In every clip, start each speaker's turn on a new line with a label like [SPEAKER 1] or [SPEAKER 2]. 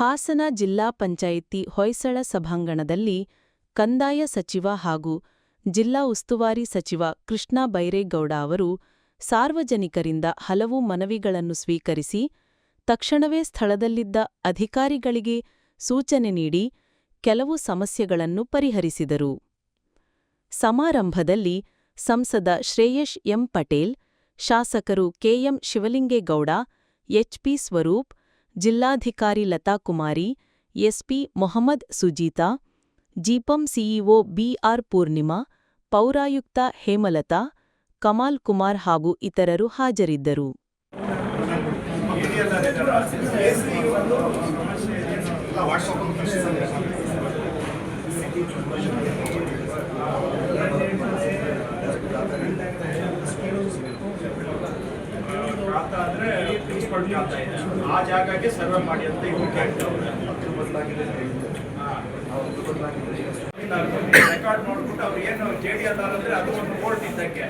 [SPEAKER 1] ಹಾಸನ ಜಿಲ್ಲಾ ಪಂಚಾಯಿತಿ ಹೊಯ್ಸಳ ಸಭಾಂಗಣದಲ್ಲಿ ಕಂದಾಯ ಸಚಿವ ಹಾಗೂ ಜಿಲ್ಲಾ ಉಸ್ತುವಾರಿ ಸಚಿವ ಕೃಷ್ಣ ಬೈರೇಗೌಡ ಅವರು ಸಾರ್ವಜನಿಕರಿಂದ ಹಲವು ಮನವಿಗಳನ್ನು ಸ್ವೀಕರಿಸಿ, ತಕ್ಷಣವೇ ಸ್ಥಳದಲ್ಲಿದ್ದ ಅಧಿಕಾರಿಗಳಿಗೆ ಸೂಚನೆ ನೀಡಿ ಕೆಲವು ಸಮಸ್ಯೆಗಳನ್ನು ಪರಿಹರಿಸಿದರು. ಸಮಾರಂಭದಲ್ಲಿ ಸಂಸದ ಶ್ರೇಯಶ್ ಎಂ ಪಟೇಲ್, ಶಾಸಕರು ಕೆಎಂ ಶಿವಲಿಂಗೇಗೌಡ ಎಚ್ಪಿ ಸ್ವರೂಪ್ ಜಿಲ್ಲಾಧಿಕಾರಿ ಲತಾ ಕುಮಾರಿ, ಎಸ್ಪಿ ಮೊಹಮ್ಮದ್ ಸುಜೀತಾ, ಜಿಪಂ ಸಿಇಒ ಬಿಆರ್ ಪೂರ್ಣಿಮಾ, ಪೌರಾಯುಕ್ತ ಹೇಮಲತಾ, ಕಮಾಲ್ ಕುಮಾರ್ ಹಾಗೂ ಇತರರು ಹಾಜರಿದ್ದರು.
[SPEAKER 2] ಖಾತಾ ಅಂತ ಇದೆ ಆ ಜಾಗಕ್ಕೆ ಸರ್ವೆ ಮಾಡಿ ಅಂತ ರೆಕಾರ್ಡ್ ನೋಡ್ಬಿಟ್ಟು ಅವ್ರು ಏನು ಜೆ ಡಿ ಎಲ್ ಆರ್ ಅಂದ್ರೆ ಅದು ಒಂದು court ಇದ್ದಕ್ಕೆ.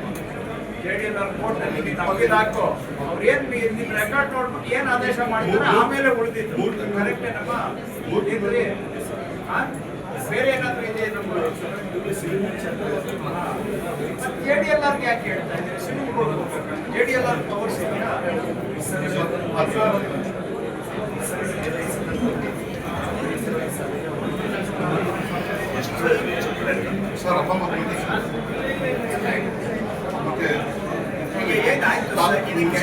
[SPEAKER 2] J D L R court ನೀನು ಹಾಕೋ. ಅವ್ರು ಏನ್ ನಿಮ್ ರೆಕಾರ್ಡ್ ನೋಡ್ಬಿಟ್ಟು ಏನ್ ಆದೇಶ ಮಾಡಿದ್ರೆ ಆಮೇಲೆ ಉಳಿದಿದ್ದು. ಕರೆಕ್ಟ್ ಆ? ಬೇರೆ ಏನಾದ್ರು ಇದೆ ನಮ್ಮ ಜೆ ಡಿ ಎಲ್ ಆರ್ಗೆ ಯಾಕೆ ಹೇಳ್ತಾ ಇದ್ದೀರಿ? Civil court J D L R powers ಇದೆಯಾ
[SPEAKER 3] ಸರ್ ಅಪ್ಪ ಮತ್ತೆ ಮತ್ತೆ
[SPEAKER 2] ಈಗ ಏನಾಯ್ತು ಸರ್? ಇದಕ್ಕೆ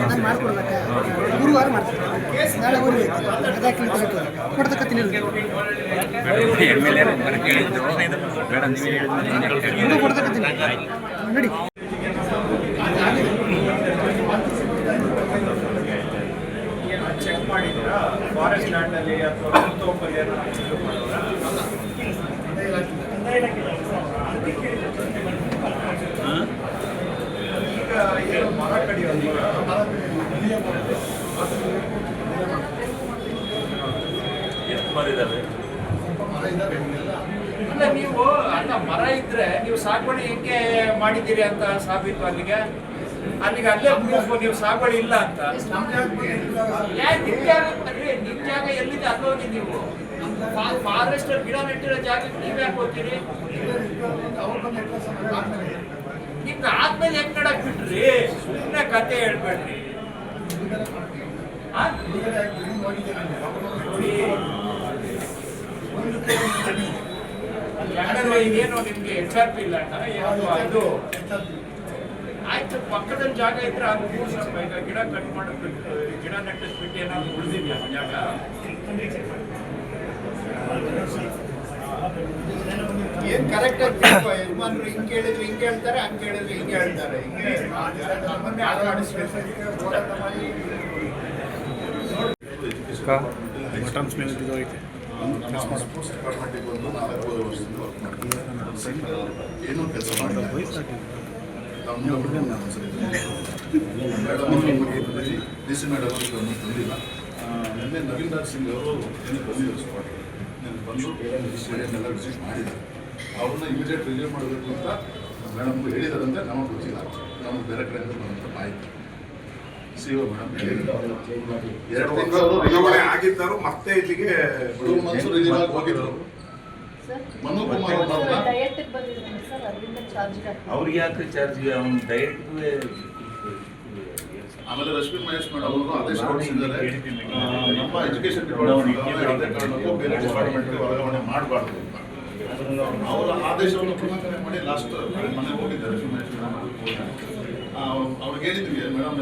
[SPEAKER 4] ನಾನು ಮಾಡ್ಕೊಡ್ಬೇಕಾ ಗುರುವಾರ ಮಾಡ್ತೀನಿ ನಾಳೆ ಅದಕ್ಕೆ ಗುರು ಕೊಡ್ತಕ್ಕತ್ತೀನಿ ನೋಡಿ
[SPEAKER 2] ಚೆಕ್ ಮಾಡಿದ್ದೀರಾ ಫಾರೆಸ್ಟ್ ಲ್ಯಾಂಡ್ ಅಲ್ಲಿ ಅಥವಾ ತೋಪಲ್ಲಿ ಏನಾದ್ರು ಇದು ಮಾಡೋರಾ? ಈಗ ಏನು ಮರ ಕಡಿಯೋದು ಅಲ್ಲ, ನೀವು, ಅಲ್ಲ, ಮರ ಇದ್ರೆ ನೀವು ಸಾಗುವಳಿ ಹೆಂಗೆ ಮಾಡಿದ್ದೀರಿ ಅಂತ ಸಾಬೀತು ಅಲ್ಲಿಗೆ? ಅಲ್ಲಿಗೆ ಅಲ್ಲೇ ಪ್ರೂಫ್ ನೀವು ಸಾಗುವಳಿ ಇಲ್ಲ ಅಂತ. ನಿಮ್ ಜಾಗ ನಿಮ್ ಎಲ್ಲಿದೆ ಅಲ್ಲೋಗಿ ನೀವು? ಫಾರೆಸ್ಟ್ ಗಿಡ ನೆಟ್ಟಿರೋ ಜಾಗಕ್ಕೆ ನೀವ್ ಯಾಕೆ ಹೋಗ್ತೀರಿ? ನಿಮ್ದು ಆದ್ಮೇಲೆ ಹೆಂಗ್ ನಡಕ್ ಬಿಟ್ರಿ? ಸುಮ್ಮನೆ ಕತೆ ಹೇಳ್ಬೇಡ್ರಿ. ಇದೇನು ನಿಮ್ಗೆ ಎಚ್ ಆರ್ ಪಿ ಇಲ್ಲ ಇದು ಆಯ್ತು ಪಕ್ಕದಲ್ಲಿ ಜಾಗ ಇದ್ರೆ ಅದು ಮೂರು ಸ್ವಲ್ಪ ಈಗ ಗಿಡ ಕಟ್ ಮಾಡಬೇಕು ಗಿಡ ನೆಟ್ಟಿಸ್ಬಿಟ್ಟು ಏನಾದ್ರು ಉಳಿದಿದ್ಯಾ ಜಾಗ? ಏನ್ ಕರೆಕ್ಟ್ ಆಗಿ ಯಜಮಾನ್ರು ಹಿಂಗ್ ಕೇಳಿದ್ರು ಹಿಂಗ್ ಹೇಳ್ತಾರೆ ಹಂಗ್ ಕೇಳಿದ್ರು ಹಿಂಗ್ ಹೇಳ್ತಾರೆ. ಹಿಂಗೆ ನಮ್ಮನ್ನೇ ಆಟ ಆಡಿಸ್ಬೇಕು.
[SPEAKER 5] ಮಟನ್ ಸ್ಮೆಲ್ ಬಿದ್ದೋಗೈತೆ
[SPEAKER 3] ನಮ್ಮ ಸ್ಪೋರ್ಟ್ಸ್ ಡಿಪಾರ್ಟ್ಮೆಂಟಿಗೆ ಬಂದು ವರ್ಷದಿಂದ ಏನೂ ಕೆಲಸ ಮಾಡಿಲ್ಲ madam D C madam Singh ಅವರು ಏನು ಬಂದಿದ್ರು ಸ್ಪಾಟ್ ನಿನ್ನೆ ಬಂದು ಎಲ್ಲ ವಿಸಿಟ್ ಮಾಡಿದ್ದಾರೆ ಅವ್ರನ್ನ ಇಮಿಡಿಯೇಟ್ ರಿಲೀವ್ ಮಾಡಬೇಕು ಅಂತ ಮೇಡಮ್ಗೂ ಹೇಳಿದಾರಂತೆ ನಮಗೆ ಗೊತ್ತಿಲ್ಲ ನಮಗೆ ಬೇರೆ ಕಡೆಯಿಂದ ಬಂದಂಥ ಮಾಹಿತಿ ಸಿ ಒ ಮೇಡಮ್ ಹೇಳಿದ್ದಾರೆ ಎರಡು ತಿಂಗಳು ಅವರು
[SPEAKER 6] ವರ್ಗಾವಣೆ ಆಗಿದ್ದರು ಮತ್ತೆ ಇಲ್ಲಿಗೆ
[SPEAKER 3] ಟೂ ಮಂತ್ಸ್ ರಿಲೀವ್ ಆಗಿ ಹೋಗಿದ್ರು ಮನು ಕುಮಾರ್ ಅವ್ರನ್ನ
[SPEAKER 7] ಡಯಟ್ ಬಂದಿದ್ದಾನೆ ಸರ್ ಅದರಿಂದ ಚಾರ್ಜ್
[SPEAKER 8] ಅವ್ರಿಗೆ ಯಾಕೆ ಚಾರ್ಜ್ ಅವ್ನ ಡಯಟ್
[SPEAKER 3] ಆಮೇಲೆ ರಶ್ಮಿ ಮಹೇಶ್ ಮೇಡಮ್ ಅವರು ಆದೇಶ ಹೊರಡಿಸಿದ್ದಾರೆ ಆ, ನಮ್ಮ ಎಜುಕೇಶನ್
[SPEAKER 8] ನಾವು
[SPEAKER 3] ಡಿಪಾರ್ಟ್ಮೆಂಟ್ ಯಾವುದೇ ಕಾರಣಕ್ಕೂ ಬೇರೆ ಡಿಪಾರ್ಟ್ಮೆಂಟ್ಗೆ ವರ್ಗಾವಣೆ ಮಾಡಬಾರ್ದು ಅಂತ ಅವರ ಆದೇಶವನ್ನು ಉಲ್ಲಂಘನೆ ಮಾಡಿ ಲಾಸ್ಟ್ ಮನೆಗೆ ಹೋಗಿದ್ದಾರೆ ರಶ್ಮಿ ಮಹೇಶ್ ಮೇಡಮ್ ಅವ್ರಿಗೆ ಹೇಳಿದ್ವಿ ಮೇಡಮ್